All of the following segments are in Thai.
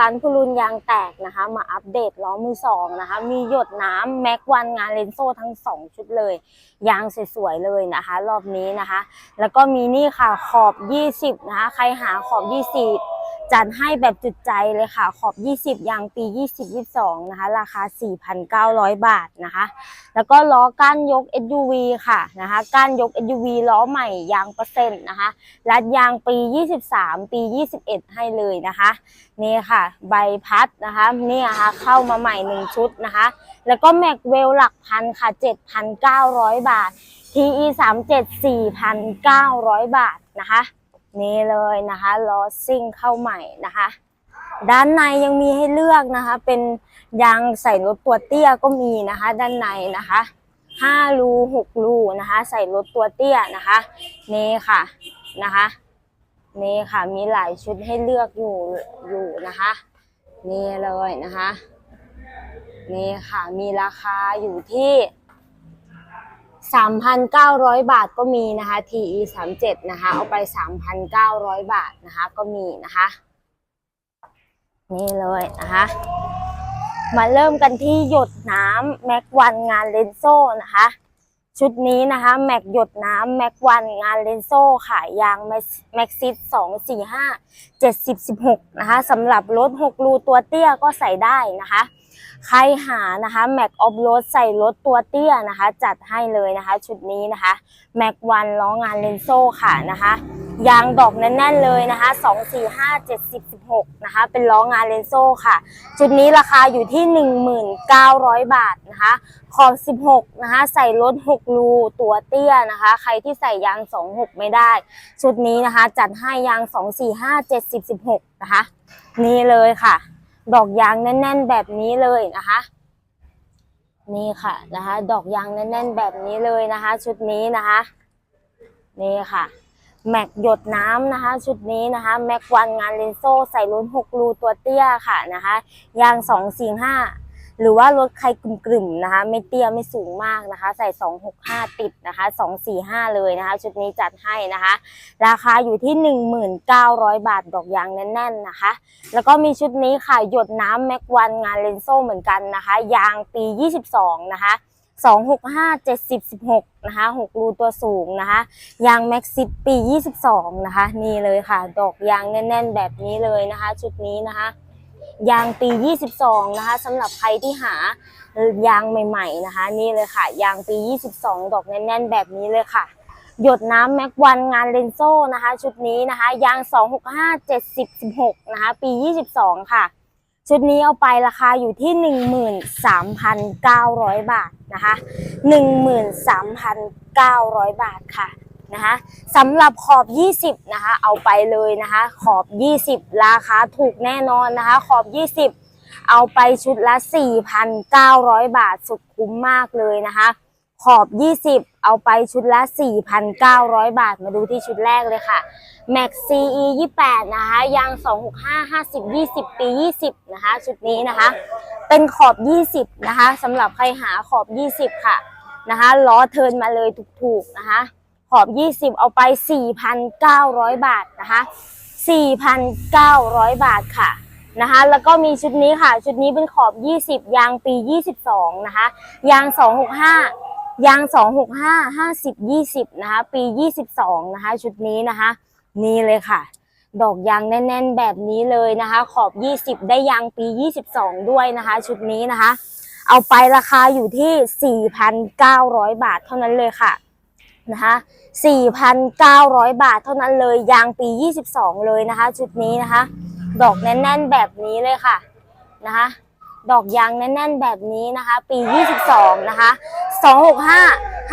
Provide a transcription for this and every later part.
ร้านคุณรุนยางแตกนะคะ มาอัปเดตล้อมือสองนะคะ มีหยดน้ำแม็กวันงานเลนโซ่ทั้งสองชุดเลย ยางสวยๆเลยนะคะ รอบนี้นะคะ แล้วก็มีนี่ค่ะขอบ 20 นะคะ ใครหาขอบ 20 จัดให้แบบจุดใจเลยค่ะ ขอบ 20 ยางปี 2022 นะคะ ราคา 4,900 บาทนะคะ แล้วก็ล้อก้านยก SUV ค่ะนะคะ ก้านยก SUV ล้อใหม่ยางเปอร์เซ็นต์นะคะ รัดยางปี 23 ปี 21 ให้เลยนะคะ นี่ค่ะ ใบพัดนะคะนี่นะค่ะเข้ามาใหม่ 1 ชุดนะคะ แล้วก็แม็กเวลหลักพันค่ะ 7,900 บาท TE 37 4,900 บาทนะคะ นี่เลยนะคะล้อซิ่งเข้าใหม่นะคะ ด้านในยังมีให้เลือกนะคะ เป็นยางใส่รถตัวเตี้ยก็มีนะคะ ด้านในนะคะห้ารูหกรูนะคะ ใส่รถตัวเตี้ยนะคะนี่ค่ะนะคะนี่ค่ะมีหลายชุดให้เลือกอยู่อยู่นะคะนี่เลยนะคะนี่ค่ะมีราคาอยู่ที่ 3,900 บาทก็มีนะคะ TE 37นะคะ เอาไป 3,900 บาทนะคะก็มีนะคะ นี่เลยนะคะ มาเริ่มกันที่หยดน้ำแม็กวันงานเลนโซ่นะคะ ชุดนี้นะคะแม็กหยดน้ำแม็กวันงานเลนโซ่ขายยางแม็กซิสสองสี่ห้าเจ็ดสิบสิบหกนะคะสำหรับรถหกรูตัวเตี้ยก็ใส่ได้นะคะ ใครหานะคะแม็กออฟโรดใส่รถตัวเตี้ยนะคะ จัดให้เลยนะคะ ชุดนี้นะคะแม็กวันล้องานเลนโซ่ค่ะนะคะยางดอกแน่นๆเลยนะคะ 2 4 5 7 10 16 นะคะ เป็นล้องานเลนโซ่ค่ะ ชุดนี้ราคาอยู่ที่ 1900 บาทนะคะขอบ 16 นะคะ ใส่รถ 6 รูตัวเตี้ยนะคะ ใครที่ใส่ยาง 26 ไม่ได้ ชุดนี้นะคะ จัดให้ยาง 2 4 5 7 10 16 นะคะ นี่เลยค่ะ ดอกยางแน่น ๆ แบบนี้เลยนะคะ นี่ค่ะนะคะ ดอกยางแน่น ๆ แบบนี้เลยนะคะ ชุดนี้นะคะ นี่ค่ะ แม็กหยดน้ำนะคะ ชุดนี้นะคะ แม็กวันงานเลนโซ่ใส่ล้นหกรูตัวเตี้ยค่ะนะคะ ยางสองสี่ห้า หรือว่ารถใครกลุ่มๆนะคะ ไม่เตี้ยไม่สูงมากนะคะ ใส่สองหกห้าติดนะคะสองสี่ห้าเลยนะคะ ชุดนี้จัดให้นะคะ ราคาอยู่ที่หนึ่งหมื่นเก้าร้อยบาทดอกยางแน่นๆนะคะ แล้วก็มีชุดนี้ค่ะหยดน้ำแม็กวันงานเลนโซ่เหมือนกันนะคะ ยางปียี่สิบสองนะคะสองหกห้าเจ็ดสิบสิบหกนะคะหกรูตัวสูงนะคะยางแม็กซิปี22นะคะ นี่เลยค่ะ ดอกยางแน่น ๆ แบบนี้เลยนะคะ ชุดนี้นะคะ ยางปี 22 นะคะสำหรับใครที่หายางใหม่ ๆ นะคะ นี่เลยค่ะ ยางปี 22 ดอกแน่นๆ แบบนี้เลยค่ะ หยดน้ำแม็กวันงานเลนโซ่นะคะ ชุดนี้นะคะ ยาง 265 70 16 นะคะ ปี 22 ค่ะ ชุดนี้เอาไปราคาอยู่ที่ 13,900 บาทนะคะ 13,900 บาทค่ะ นะคะสำหรับขอบ 20 นะคะ เอาไปเลยนะคะ ขอบ 20 ราคาถูกแน่นอนนะคะ ขอบ 20 เอาไปชุดละ 4,900 บาทสุดคุ้มมากเลยนะคะ ขอบ 20 เอาไปชุดละ 4,900 บาท มาดูที่ชุดแรกเลยค่ะ Max CE 28 นะคะยาง 265 50 20 ปี 20 นะคะ ชุดนี้นะคะ เป็นขอบ 20 นะคะสำหรับใครหาขอบ 20 ค่ะนะคะล้อเทินมาเลยถูกๆนะคะ ขอบ 20 เอาไป 4,900 บาทนะคะ 4,900 บาทค่ะนะคะ แล้วก็มีชุดนี้ค่ะ ชุดนี้เป็นขอบ 20 ยางปี 22 นะคะ ยาง 265 ยาง 265 50 20 นะคะ ปี 22 นะคะ ชุดนี้นะคะ นี่เลยค่ะ ดอกยางแน่น ๆ แบบนี้เลยนะคะ ขอบ 20 ได้ยางปี 22 ด้วยนะคะ ชุดนี้นะคะ เอาไปราคาอยู่ที่ 4,900 บาทเท่านั้นเลยค่ะ นะคะ4,900 บาทเท่านั้นเลยยางปี 22 เลยนะคะ ชุดนี้นะคะ ดอกแน่นๆแบบนี้เลยค่ะนะคะดอกยางแน่นๆแบบนี้นะคะ ปี 22 นะคะ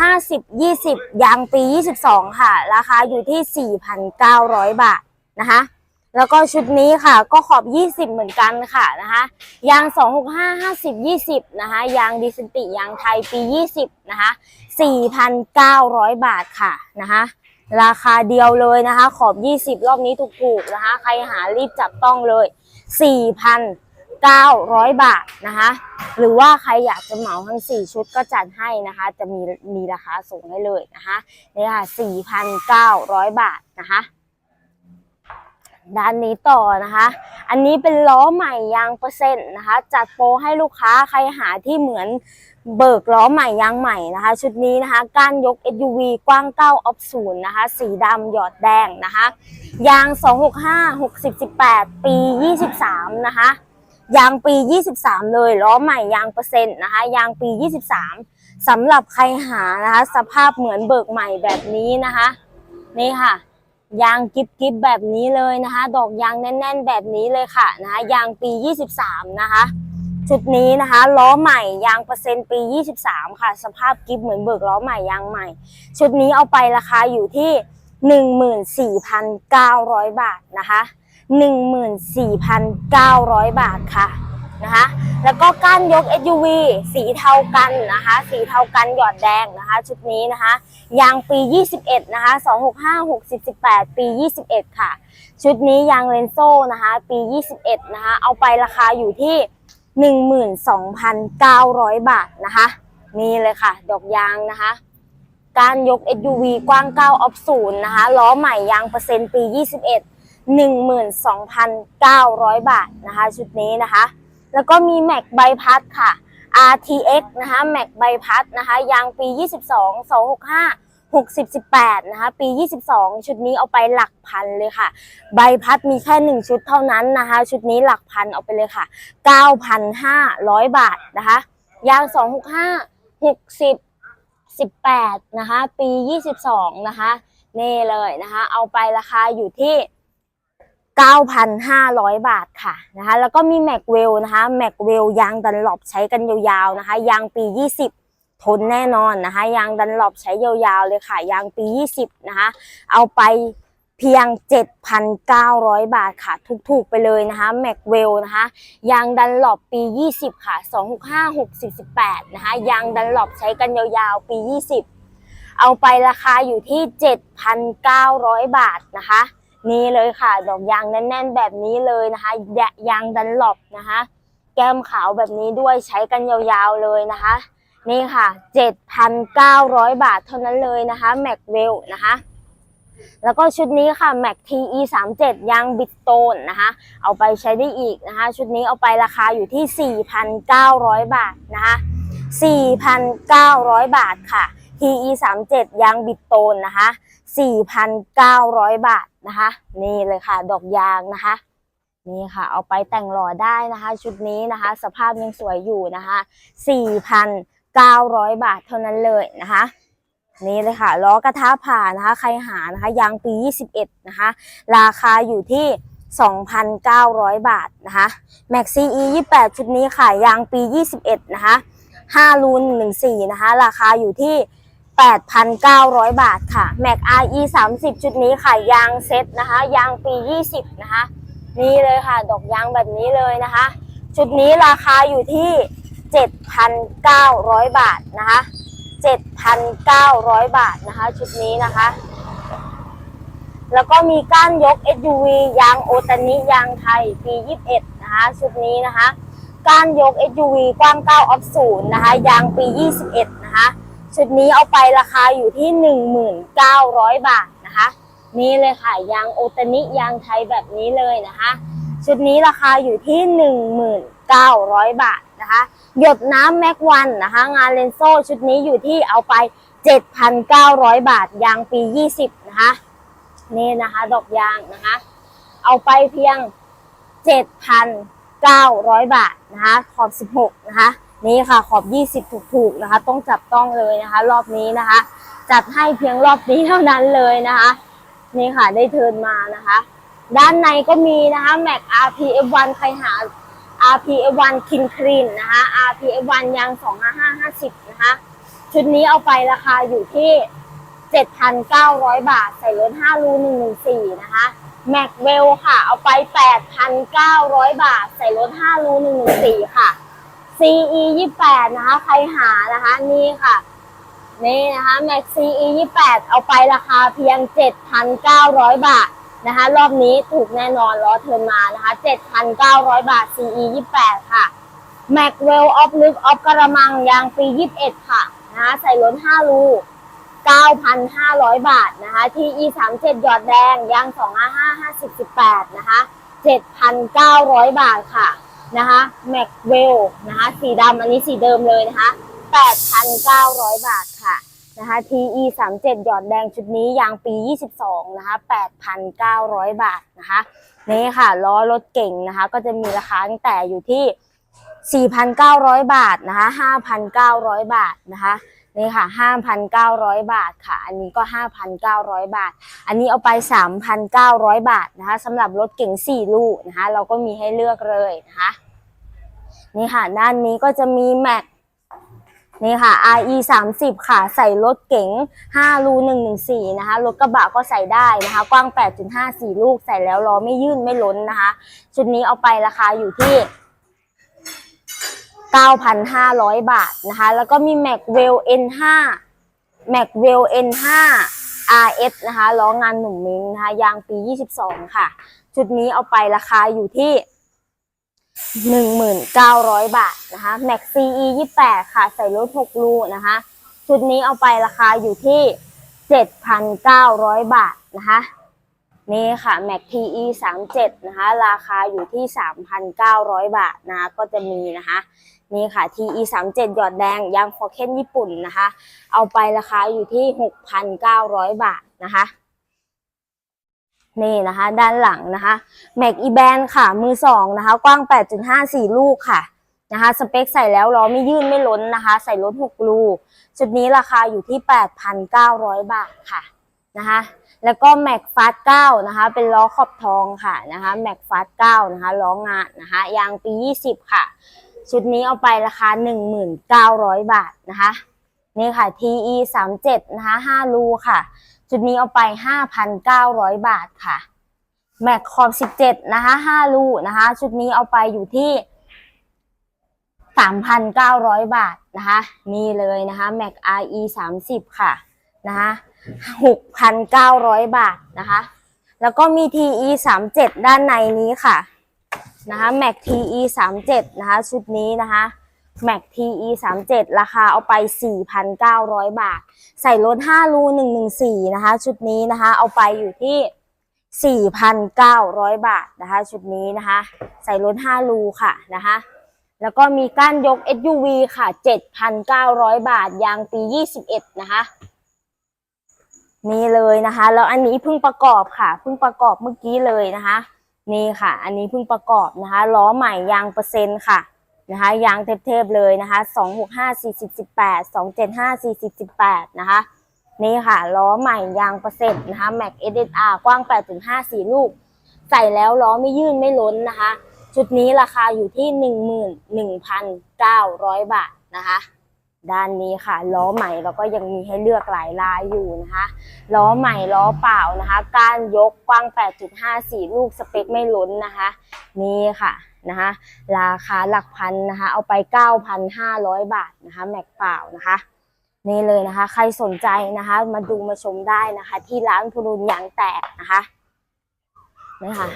265 50 20 ยางปี 22 ค่ะ ราคาอยู่ที่ 4,900 บาทนะคะ แล้วก็ชุดนี้ค่ะก็ขอบ 20 เหมือนกันค่ะนะคะยาง 265 50 20 นะคะยางดิสติยางไทยปี 20 นะคะ 4,900 บาทค่ะนะคะราคาเดียวเลยนะคะ ขอบ 20 รอบนี้ถูกๆนะคะ ใครหารีบจับต้องเลย 4,900 บาทนะคะ หรือว่าใครอยากจะเหมาทั้ง 4 ชุดก็จัดให้นะคะ จะมีมีราคาส่งให้เลยนะคะนี่ค่ะ 4,900 บาทนะคะด้านนี้ต่อนะคะ อันนี้เป็นล้อใหม่ยางเปอร์เซ็นต์นะคะ จัดโปรให้ลูกค้าใครหาที่เหมือน เบิกล้อใหม่ยางใหม่นะคะ ชุดนี้นะคะ ก้านยก SUV กว้าง9ออฟศูนย์นะคะ สีดำหยอดแดงนะคะ ยาง 265 60 18 ปี 23 นะคะ ยางปี 23 เลย ล้อใหม่ยางเปอร์เซ็นต์นะคะ ยางปี 23สำหรับใครหานะคะ สภาพเหมือนเบิกใหม่แบบนี้นะคะ นี่ค่ะ ยางกิบกิบแบบนี้เลยนะคะ ดอกยางแน่น ๆ แบบนี้เลยค่ะนะคะ ยางปี 23 นะคะ ชุดนี้นะคะล้อใหม่ยางเปอร์เซ็นต์ปี 23 ค่ะ สภาพกิฟเหมือนเบิกล้อใหม่ยางใหม่ ชุดนี้เอาไปราคาอยู่ที่ 14,900 บาทนะคะ 14,900 บาทค่ะนะคะแล้วก็ก้านยก SUV สีเทากันนะคะ สีเทากันหยอดแดงนะคะ ชุดนี้นะคะ ยางปี 21 นะคะ 265 60 18 ปี 21 ค่ะ ชุดนี้ยางเลนโซ่นะคะ ปี 21 นะคะ เอาไปราคาอยู่ที่ 12,900 บาทนะคะ นี่เลยค่ะ ดอกยางนะคะ การยก SUV กว้าง 9 ออฟศูนย์นะคะ ล้อใหม่ยางเปอร์เซ็นต์ปี 21 12,900 บาทนะคะ ชุดนี้นะคะ แล้วก็มีแม็กใบพัดค่ะ RTX นะคะ แม็กใบพัดนะคะ ยางปี 22 265 60 18 นะคะ ปี 22 ชุดนี้เอาไปหลักพันเลยค่ะ ใบพัดมีแค่ 1 ชุดเท่านั้นนะคะ ชุดนี้หลักพันเอาไปเลยค่ะ 9,500 บาทนะคะ ยาง 265 60 18 นะคะ ปี 22 นะคะ นี่เลยนะคะ เอาไปราคาอยู่ที่ 9,500 บาทค่ะนะคะ แล้วก็มีแม็กเวลนะคะ แม็กเวลยางดันหลบใช้กันยาวๆนะคะ ยางปี 20 ทนแน่นอนนะคะ ยางดันหลบใช้ยาวๆเลยค่ะ ยางปี 20 นะคะ เอาไปเพียง 7,900 บาทค่ะ ถูกๆไปเลยนะคะแม็กเวลนะคะยางดันหลบปี 20 ค่ะ 265 60 18 นะคะยางดันหลบใช้กันยาวๆ ปี 20 เอาไปราคาอยู่ที่ 7,900 บาทนะคะ นี่เลยค่ะ ดอกยางแน่นๆ แบบนี้เลยนะคะยะยางดันหลบนะคะ แก้มขาวแบบนี้ด้วยใช้กันยาวๆเลยนะคะ นี่ค่ะ 7,900 บาทเท่านั้นเลยนะคะแม็กเวลนะคะ แล้วก็ชุดนี้ค่ะ Mac TE 3 7ยางบิดโตนนะคะ เอาไปใช้ได้อีกนะคะ ชุดนี้เอาไปราคาอยู่ที่ 4,900 บาทนะคะ 4,900 บาทค่ะ TE 3 7ยางบิดโตนนะคะ 4,900 บาทนะคะ นี่เลยค่ะ ดอกยางนะคะนี่ค่ะ เอาไปแต่งหล่อได้นะคะ ชุดนี้นะคะ สภาพยังสวยอยู่นะคะ 900 บาทเท่านั้นเลยนะคะ นี่เลยค่ะล้อกระทะผ่านะคะ ใครหานะคะยางปี 21 นะคะ ราคาอยู่ที่ 2,900 บาทนะคะ Max CE 28 ชุดนี้ค่ะยางปี 21 นะคะ5รูน14 นะคะ ราคาอยู่ที่ 8,900 บาทค่ะ Mac RE 30 ชุดนี้ค่ะยางเซ็ตนะคะ ยางปี 20 นะคะ นี่เลยค่ะ ดอกยางแบบนี้เลยนะคะ ชุดนี้ราคาอยู่ที่ 7,900 บาทนะคะ 7,900 บาทนะคะ ชุดนี้นะคะ แล้วก็มีก้านยก SUV ยางโอตานิยางไทยปี 21 นะคะ ชุดนี้นะคะ ก้านยก SUV กว้าง 9 ออฟศูนย์นะคะ ยางปี 21 นะคะ ชุดนี้เอาไปราคาอยู่ที่ 1,900 บาทนะคะ นี่เลยค่ะ ยางโอตานิยางไทยแบบนี้เลยนะคะ ชุดนี้ราคาอยู่ที่ 1,900 บาท นะคะ หยดน้ำแม็กวันนะคะ งานเลนโซ่ชุดนี้อยู่ที่เอาไป 7,900 บาทยางปี 20 นะคะ นี่นะคะดอกยางนะคะ เอาไปเพียง 7,900 บาทนะคะขอบ 16 นะคะ นี่ค่ะขอบ 20 ถูกๆนะคะ ต้องจับต้องเลยนะคะ รอบนี้นะคะ จัดให้เพียงรอบนี้เท่านั้นเลยนะคะ นี่ค่ะได้เทิร์นมานะคะด้านในก็มีนะคะ Mac RPF1 ใครหา RPF1 King Clean นะคะ RPF1 ยาง2550 นะคะ ชุดนี้เอาไปราคาอยู่ที่ 7,900 บาท ใส่รถ5รู114 นะคะ Mac w e l l ค่ะ เอาไป 8,900 บาท ใส่รถ5รู114 ค่ะ CE 28นะคะ ใครหานะคะ นี่ค่ะ นี่นะคะ Mac CE 28เอาไปราคาเพียง 7,900 บาท นะคะ รอบนี้ถูกแน่นอนล้อเทิร์นมานะคะ 7,900 บาท CE 28 ค่ะ Mac w e l l ออฟลึกออฟกระมังยางปี 21 ค่ะนะคะใส่ล้น 5 รู9,500 บาทนะคะ TE 37 หยอดแดงยาง255 50 18 นะคะ 7,900 บาทค่ะนะคะแม็กเวลนะคะสีดำอันนี้สีเดิมเลยนะคะ 8,900 บาทค่ะ นะคะ TE 37หยอดแดงชุดนี้ยางปี 22 นะคะ 8,900 บาทนะคะ นี่ค่ะล้อรถเก่งนะคะ ก็จะมีราคาตั้งแต่อยู่ที่ 4,900 บาทนะคะ 5,900 บาทนะคะนี่ค่ะ 5,900 บาทค่ะ อันนี้ก็ 5,900 บาท อันนี้เอาไป 3,900 บาทนะคะสำหรับรถเก่ง4 ลูกนะคะ เราก็มีให้เลือกเลยนะคะ นี่ค่ะ ด้านนี้ก็จะมีแม็ก นี่ค่ะ RE 30 ค่ะ ใส่รถเก๋ง5รู114 นะคะ รถกระบะก็ใส่ได้นะคะ กว้าง 8.5 4 ลูก ใส่แล้วล้อไม่ยื่นไม่ล้นนะคะ ชุดนี้เอาไปราคาอยู่ที่ 9,500 บาทนะคะ แล้วก็มี Macwell N5 Macwell N5 RS นะคะ ล้องานหนุ่มมิงนะคะ ยางปี 22 ค่ะ ชุดนี้เอาไปราคาอยู่ที่ 1,900 บาทนะคะ Mac CE 28ค่ะ ใส่รถ6ลูนะคะ ชุดนี้เอาไปราคาอยู่ที่ 7,900 บาทนะคะนี่ค่ะ Mac TE 37นะคะ ราคาอยู่ที่ 3,900 บาทนะะก็จะมีนะคะ นี่ค่ะ TE 37หยอดแดงยางฟอเคนญี่ปุ่นนะคะ เอาไปราคาอยู่ที่ 6,900 บาทนะคะ นี่นะคะ ด้านหลังนะคะ Mac e b a n ค่ะ มือสองนะคะ กว้าง 8.5 4 ลูกค่ะนะคะ สเปคใส่แล้วล้อไม่ยื่นไม่ล้นนะคะ ใส่รถ6ลูกชุดนี้ราคาอยู่ที่ 8,900 บาทค่ะนะคะ แล้วก็ Mac Fast 9นะคะ เป็นล้อขอบทองค่ะนะคะ Mac Fast 9นะคะล้องานนะคะยางปี 20 ค่ะ ชุดนี้เอาไปราคา 1,900 บาทนะคะนี่ค่ะ TE 37นะคะ5รูค่ะ ชุดนี้เอาไป 5,900 บาทค่ะ Mac ขอบ 17 นะคะ5รูนะคะ ชุดนี้เอาไปอยู่ที่ 3,900 บาทนะคะ นี่เลยนะคะ Mac RE 30 ค่ะนะคะ6,900 บาทนะคะ แล้วก็มี TE 37 ด้านในนี้ค่ะนะคะ Mac TE 37 นะคะ ชุดนี้นะคะ Mac TE 37ราคาเอาไป 4,900 บาท ใส่รถ5รู114 นะคะ ชุดนี้นะคะ เอาไปอยู่ที่ 4,900 บาทนะคะ ชุดนี้นะคะ ใส่รถ5รูค่ะนะคะ แล้วก็มีก้านยก SUV ค่ะ 7,900 บาท ยางปี 21 นะคะนี่เลยนะคะ แล้วอันนี้เพิ่งประกอบค่ะเพิ่งประกอบเมื่อกี้เลยนะคะ นี่ค่ะ อันนี้เพิ่งประกอบนะคะล้อใหม่ยางเปอร์เซ็นต์ค่ะ นะคะยางเทพๆเลยนะคะ265 40 18 275 40 18นะคะนี่ค่ะล้อใหม่ยางเปอร์เซ็นต์นะคะ Mac SSR กว้าง8.5 4ลูก ใส่แล้วล้อไม่ยื่นไม่ล้นนะคะ ชุดนี้ราคาอยู่ที่11,900บาทนะคะ ด้านนี้ค่ะ ล้อใหม่เราก็ยังมีให้เลือกหลายลายอยู่นะคะล้อใหม่ล้อเปล่านะคะก้านยกกว้าง 8.54 ลูกสเปคไม่ล้นนะคะ นี่ค่ะนะคะราคาหลักพันนะคะ เอาไป 9,500 บาทนะคะแม็กเปล่านะคะนี่เลยนะคะ ใครสนใจนะคะ มาดูมาชมได้นะคะ ที่ร้านพรุนยางแตกนะคะนี่ค่ะ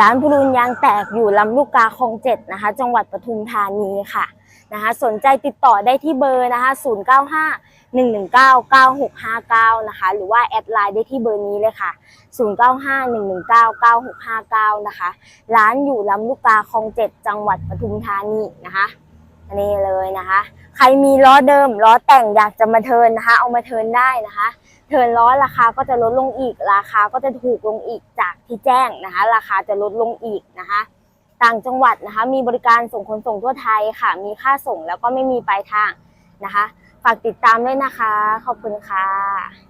ร้านพรุนยางแตกอยู่ลำลูกกาคลองเจ็ดนะคะ จังหวัดปทุมธานีค่ะ นะคะสนใจติดต่อได้ที่เบอร์นะคะ095 119 9659 นะคะ หรือว่าแอดไลน์ได้ที่เบอร์นี้เลยค่ะ 095 119 9659 นะคะ ร้านอยู่ลำลูกกาคลองเจ็ดจังหวัดปทุมธานีนะคะ อันนี้เลยนะคะ ใครมีล้อเดิมล้อแต่งอยากจะมาเทินนะคะ เอามาเทินได้นะคะ เทินล้อราคาก็จะลดลงอีก ราคาก็จะถูกลงอีกจากที่แจ้งนะคะ ราคาจะลดลงอีกนะคะ ต่างจังหวัดนะคะ มีบริการส่งขนส่งทั่วไทยค่ะ มีค่าส่งแล้วก็ไม่มีปลายทางนะคะ ฝากติดตามด้วยนะคะ ขอบคุณค่ะ